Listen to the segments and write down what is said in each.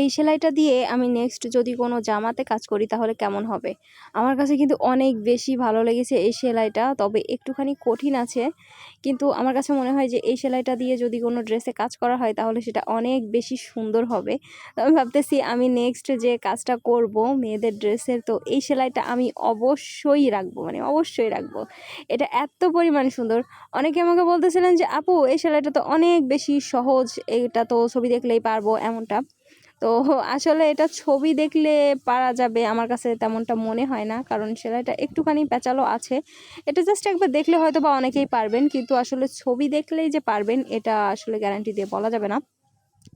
এই সেলাইটা দিয়ে আমি নেক্সট যদি কোনো জামাতে কাজ করি তাহলে কেমন হবে? আমার কাছে কিন্তু অনেক বেশি ভালো লেগেছে এই সেলাইটা, তবে একটুখানি কঠিন আছে। কিন্তু আমার কাছে মনে হয় যে এই সেলাইটা দিয়ে যদি কোনো ড্রেসে কাজ করা হয় তাহলে সেটা অনেক বেশি সুন্দর হবে। আমি ভাবতেছি আমি নেক্সট যে কাজটা করব মেয়েদের ড্রেসের, তো এই সেলাইটা আমি অবশ্যই রাখব মানে অবশ্যই রাখব। এটা এত পরিমাণ সুন্দর। অনেকে আমাকে বলতেছিলেন যে, আপু, এই সেলাইটা তো অনেক বেশি সহজ, এটা তো ছবি দেখলেই পারব, এমনটা। তো আসলে এটা ছবি দেখলে পারা যাবে, আমার কাছে তেমনটা মনে হয় না। কারণ সেলাইটা একটুখানি প্যাচালো আছে। এটা জাস্ট একবার দেখলে হয়তো বা অনেকেই পারবেন, কিন্তু আসলে ছবি দেখলেই যে পারবেন, এটা আসলে গ্যারান্টি দিয়ে বলা যাবে না।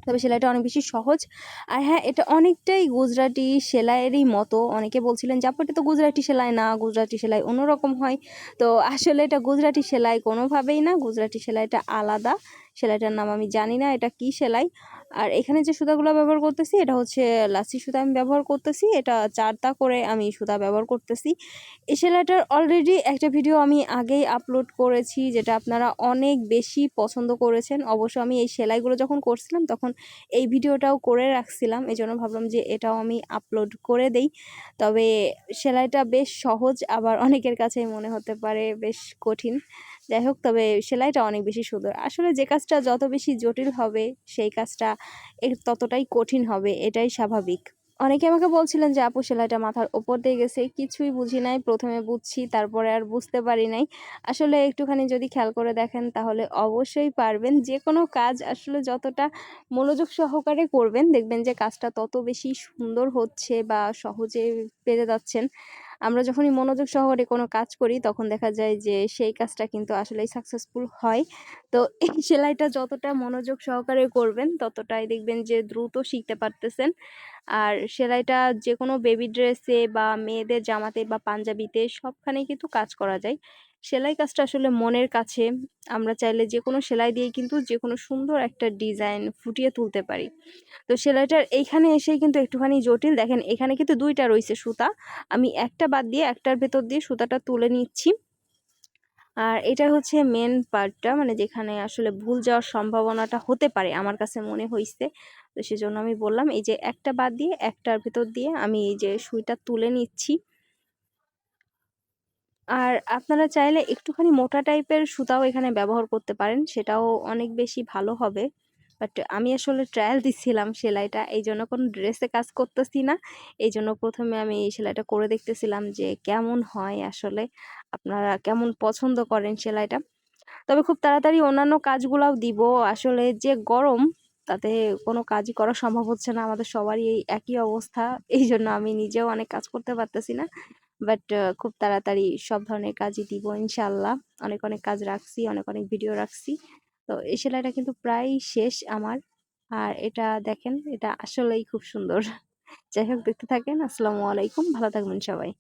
তবে সেলাইটা অনেক বেশি সহজ। আর হ্যাঁ এটা অনেকটাই গুজরাটি সেলাইয়েরই মতো। অনেকে বলছিলেন যে তো গুজরাটি সেলাই না, গুজরাটি সেলাই অন্যরকম হয়। তো আসলে এটা গুজরাটি সেলাই কোনোভাবেই না। গুজরাটি সেলাইটা আলাদা। সেলাইটার নাম আমি জানি না, এটা কি সেলাই? আর এখানে যে সুতাগুলো ব্যবহার করতেছি, এটা হচ্ছে লাসি সুতা আমি ব্যবহার করতেছি। এটা চারটা করে আমি সুতা ব্যবহার করতেছি। এই সেলাইটার অলরেডি একটা ভিডিও আমি আগেই আপলোড করেছি, যেটা আপনারা অনেক বেশি পছন্দ করেছেন। অবশ্য আমি এই সেলাইগুলো যখন করছিলাম, তখন এই ভিডিওটাও করে রাখছিলাম। এই জন্য ভাবলাম যে এটাও আমি আপলোড করে দেই। তবে সেলাইটা বেশ সহজ, আবার অনেকের কাছেই মনে হতে পারে বেশ কঠিন। যাই হোক, তবে সেলাইটা অনেক বেশি সুন্দর। আসলে যে কাজটা যত বেশি জটিল হবে, সেই কাজটা ততটাই কঠিন হবে, এটাই স্বাভাবিক। অনেকে আমাকে বলছিলেন যে, আপু, সেলাইটা মাথার ওপর দিয়ে গেছে, কিছুই বুঝি নাই, প্রথমে বুঝছি, তারপরে আর বুঝতে পারি নাই। আসলে একটুখানি যদি খেয়াল করে দেখেন, তাহলে অবশ্যই পারবেন। যে কোনো কাজ আসলে যতটা মনোযোগ সহকারে করবেন, দেখবেন যে কাজটা তত বেশি সুন্দর হচ্ছে বা সহজে পেরে যাচ্ছেন। আমরা যখনই মনোযোগ সহকারে কোনো কাজ করি, তখন দেখা যায় যে সেই কাজটা কিন্তু আসলেই সাকসেসফুল হয়। তো এই সেলাইটা যতটা মনোযোগ সহকারে করবেন, ততটাই দেখবেন যে দ্রুত শিখতে পারতেছেন। আর সেলাইটা যে কোনো বেবি ড্রেসে বা মেয়েদের জামাতে বা পাঞ্জাবিতে সবখানেই কিন্তু কাজ করা যায়। সেলাই কাজটা আসলে মনের কাছে। আমরা চাইলে যে কোনো সেলাই দিয়ে কিন্তু যে কোনো সুন্দর একটা ডিজাইন ফুটিয়ে তুলতে পারি। তো সেলাইটার এইখানে এসেই কিন্তু একটুখানি জটিল। দেখেন, এখানে কিন্তু দুইটা রয়েছে সুতা। আমি একটা বাদ দিয়ে একটার ভেতর দিয়ে সুতাটা তুলে নিচ্ছি। আর এটা হচ্ছে মেন পার্টটা মানে যেখানে আসলে ভুল যাওয়ার সম্ভাবনাটা হতে পারে, আমার কাছে মনে হয়েছে তো সেজন্য আমি বললাম, এই যে একটা বাদ দিয়ে একটার ভেতর দিয়ে আমি এই যে সুইটা তুলে নিচ্ছি। আর আপনারা চাইলে একটুখানি মোটা টাইপের সুতাও এখানে ব্যবহার করতে পারেন, সেটাও অনেক বেশি ভালো হবে। বাট আমি আসলে ট্রায়াল দিচ্ছিলাম সেলাইটা, এই জন্য কোনো ড্রেসে কাজ করতেছি না। এই জন্য প্রথমে আমি এই সেলাইটা করে দেখতেছিলাম যে কেমন হয় আসলে, আপনারা কেমন পছন্দ করেন সেলাইটা। তবে খুব তাড়াতাড়ি অন্যান্য কাজগুলাও দিব, আসলে যে গরম তাতে কোনো কাজই করা সম্ভব হচ্ছে না। আমাদের সবারই এই একই অবস্থা। এই জন্য আমি নিজেও অনেক কাজ করতে পারতেছি না। বাট খুব তাড়াতাড়ি সব ধরনের কাজই দিব ইনশাল্লাহ অনেক অনেক কাজ রাখছি, অনেক অনেক ভিডিও রাখছি। তো এই সেলাইটা কিন্তু প্রায় শেষ আমার। আর এটা দেখেন, এটা আসলেই খুব সুন্দর। যাই হোক, দেখতে থাকেন। আসসালামু আলাইকুম। ভালো থাকবেন সবাই।